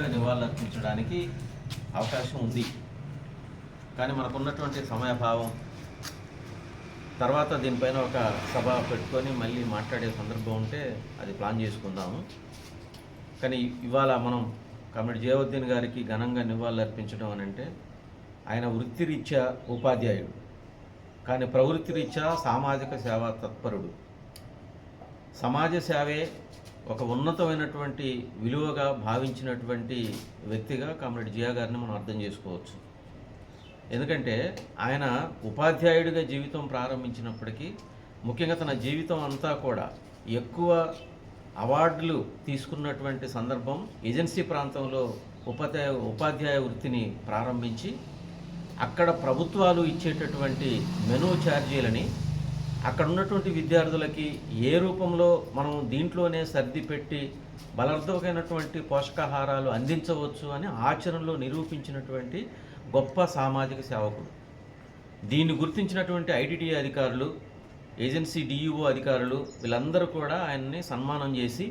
ఘనంగా నివాళులర్పించడానికి అవకాశం ఉంది. కానీ మనకున్నటువంటి సమయభావం తర్వాత దీనిపైన ఒక సభ పెట్టుకొని మళ్ళీ మాట్లాడే సందర్భం ఉంటే అది ప్లాన్ చేసుకుందాము. కానీ ఇవాళ మనం కమిటీ జయవుద్దీన్ గారికి ఘనంగా నివాళులు అర్పించడం అని అంటే ఆయన వృత్తిరీత్యా ఉపాధ్యాయుడు. కానీ ప్రవృత్తిరీత్యా సామాజిక సేవా తత్పరుడు. సమాజ సేవే ఒక ఉన్నతమైనటువంటి విలువగా భావించినటువంటి వ్యక్తిగా కామ్రేడ్ జియా గారిని మనం అర్థం చేసుకోవచ్చు. ఎందుకంటే ఆయన ఉపాధ్యాయుడిగా జీవితం ప్రారంభించినప్పటికీ ముఖ్యంగా తన జీవితం అంతా కూడా ఎక్కువ అవార్డులు తీసుకున్నటువంటి సందర్భం ఏజెన్సీ ప్రాంతంలో ఉపాధ్యాయ ఉపాధ్యాయ వృత్తిని ప్రారంభించి అక్కడ ప్రభుత్వాలు ఇచ్చేటటువంటి మెనూ ఛార్జీలని అక్కడ ఉన్నటువంటి విద్యార్థులకి ఏ రూపంలో మనం దీంట్లోనే సర్ది పెట్టి బలర్థమైనటువంటి పోషకాహారాలు అందించవచ్చు అని ఆచరణలో నిరూపించినటువంటి గొప్ప సామాజిక సేవకుడు. దీన్ని గుర్తించినటువంటి ఐటీడీ అధికారులు ఏజెన్సీ డిఈఓ అధికారులు వీళ్ళందరూ కూడా ఆయన్ని సన్మానం చేసి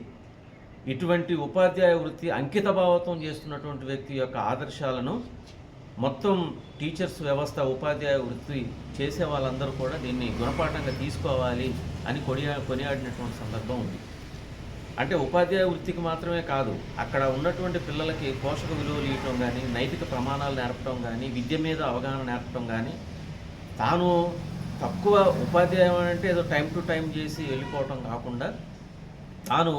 ఇటువంటి ఉపాధ్యాయ వృత్తి అంకితభావతం చేస్తున్నటువంటి వ్యక్తి యొక్క ఆదర్శాలను మొత్తం టీచర్స్ వ్యవస్థ ఉపాధ్యాయ వృత్తి చేసే వాళ్ళందరూ కూడా దీన్ని గుణపాఠంగా తీసుకోవాలి అని కొనియా కొనియాడినటువంటి సందర్భం ఉంది. అంటే ఉపాధ్యాయ వృత్తికి మాత్రమే కాదు అక్కడ ఉన్నటువంటి పిల్లలకి పోషక విలువలు ఇవ్వటం కానీ నైతిక ప్రమాణాలు నేర్పడం కానీ విద్య మీద అవగాహన నేర్పడం కానీ తాను తక్కువ ఉపాధ్యాయం అంటే ఏదో టైం టు టైం చేసి వెళ్ళిపోవటం కాకుండా తాను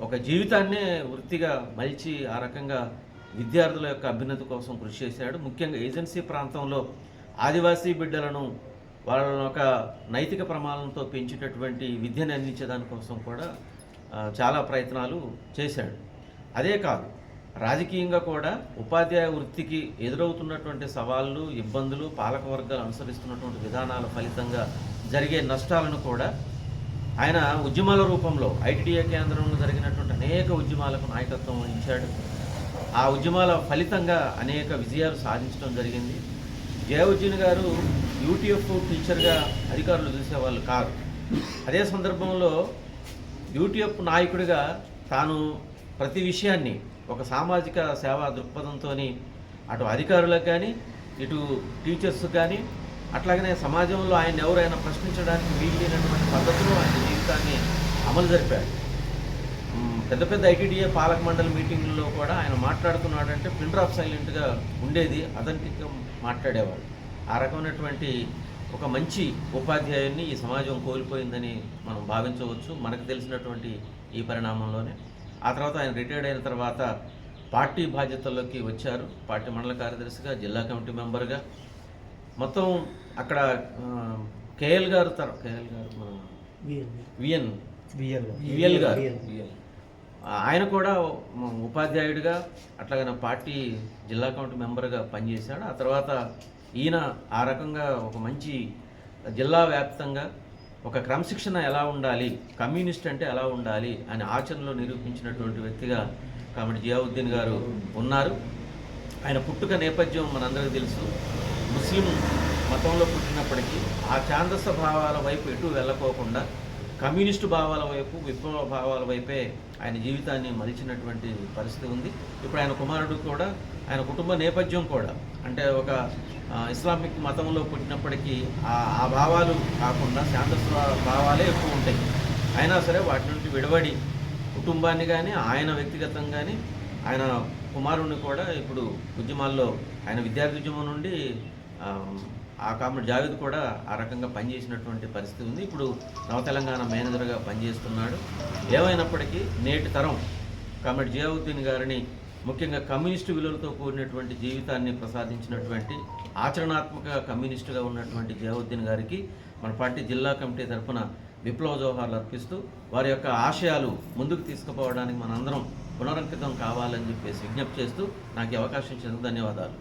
ఒక జీవితాన్నే వృత్తిగా మలిచి ఆ రకంగా విద్యార్థుల యొక్క అభ్యున్నతి కోసం కృషి చేశాడు. ముఖ్యంగా ఏజెన్సీ ప్రాంతంలో ఆదివాసీ బిడ్డలను వాళ్ళ ఒక నైతిక ప్రమాణంతో పెంచేటటువంటి విద్యను అందించేదానికోసం కూడా చాలా ప్రయత్నాలు చేశాడు. అదే కాదు రాజకీయంగా కూడా ఉపాధ్యాయ వృత్తికి ఎదురవుతున్నటువంటి సవాళ్ళు ఇబ్బందులు పాలకవర్గాలు అనుసరిస్తున్నటువంటి విధానాల ఫలితంగా జరిగే నష్టాలను కూడా ఆయన ఉద్యమాల రూపంలో ఐటీడీఏ కేంద్రంలో జరిగినటువంటి అనేక ఉద్యమాలకు నాయకత్వం వహించాడు. ఆ ఉద్యమాల ఫలితంగా అనేక విజయాలు సాధించడం జరిగింది. జయవుద్దీన్ గారు యూటీఎఫ్ టీచర్గా అధికారులు చూసేవాళ్ళు కాదు. అదే సందర్భంలో యూటీఎఫ్ నాయకుడిగా తాను ప్రతి విషయాన్ని ఒక సామాజిక సేవా దృక్పథంతో అటు అధికారులకు కానీ ఇటు టీచర్స్ కానీ అట్లాగనే సమాజంలో ఆయన ఎవరైనా ప్రశ్నించడానికి వీలైనటువంటి పద్ధతిలో ఆయన జీవితాన్ని అమలు జరిపాడు పెద్ద పెద్ద ఐటీడీఏ పాలక మండలి మీటింగుల్లో కూడా ఆయన మాట్లాడుతున్నాడంటే పిన్ డ్రాప్ సైలెంట్గా ఉండేది అథెంటిక్గా మాట్లాడేవాడు. ఆ రకమైనటువంటి ఒక మంచి ఉపాధ్యాయుని ఈ సమాజం కోల్పోయిందని మనం భావించవచ్చు మనకు తెలిసినటువంటి ఈ పరిణామంలోనే. ఆ తర్వాత ఆయన రిటైర్డ్ అయిన తర్వాత పార్టీ బాధ్యతల్లోకి వచ్చారు. పార్టీ మండల కార్యదర్శిగా జిల్లా కమిటీ మెంబర్గా. మొత్తం అక్కడ కేఎల్ గారు కేఎల్ గారు మన విఎన్ విఎల్ గారు. ఆయన కూడా ఉపాధ్యాయుడిగా అట్లాగే పార్టీ జిల్లా కమిటీ మెంబర్గా పనిచేశాడు. ఆ తర్వాత ఈయన ఆ రకంగా ఒక మంచి జిల్లా వ్యాప్తంగా ఒక క్రమశిక్షణ ఎలా ఉండాలి కమ్యూనిస్ట్ అంటే ఎలా ఉండాలి అని ఆచరణలో నిరూపించినటువంటి వ్యక్తిగా కాబట్టి జియావుద్దీన్ గారు ఉన్నారు. ఆయన పుట్టుక నేపథ్యం మనందరికీ తెలుసు. ముస్లిం మతంలో పుట్టినప్పటికీ ఆ ఛాందస భావాల వైపు ఎటు వెళ్ళకోకుండా కమ్యూనిస్టు భావాల వైపు విప్లవ భావాల వైపే ఆయన జీవితాన్ని మలిచినటువంటి పరిస్థితి ఉంది. ఇప్పుడు ఆయన కుమారుడు కూడా ఆయన కుటుంబ నేపథ్యం కూడా అంటే ఒక ఇస్లామిక్ మతంలో పుట్టినప్పటికీ ఆ ఆ భావాలు కాకుండా శాంతస్వ భావాలే ఎక్కువ ఉంటాయి. అయినా సరే వాటి నుండి విడవడి కుటుంబాన్ని కానీ ఆయన వ్యక్తిగతంగా కానీ ఆయన కుమారుణ్ణి కూడా ఇప్పుడు ఉద్యమాల్లో ఆయన విద్యార్థి ఉద్యమం నుండి ఆ, ఆ జావేద్ కూడా ఆ రకంగా పనిచేసినటువంటి పరిస్థితి ఉంది. ఇప్పుడు నవ తెలంగాణ మేనేజర్గా పనిచేస్తున్నాడు. ఏమైనప్పటికీ నేటి తరం కామెడ్ జియావుద్దీన్ గారిని ముఖ్యంగా కమ్యూనిస్టు విలువలతో కూడినటువంటి జీవితాన్ని ప్రసాదించినటువంటి ఆచరణాత్మక కమ్యూనిస్టుగా ఉన్నటువంటి జియావుద్దీన్ గారికి మన పార్టీ జిల్లా కమిటీ తరఫున విప్లవ జోహార్లు అర్పిస్తూ వారి యొక్క ఆశయాలు ముందుకు తీసుకుపోవడానికి మనందరం పునరంకితం కావాలని చెప్పేసి విజ్ఞప్తి చేస్తూ నాకు అవకాశం ఇచ్చినందుకు ధన్యవాదాలు.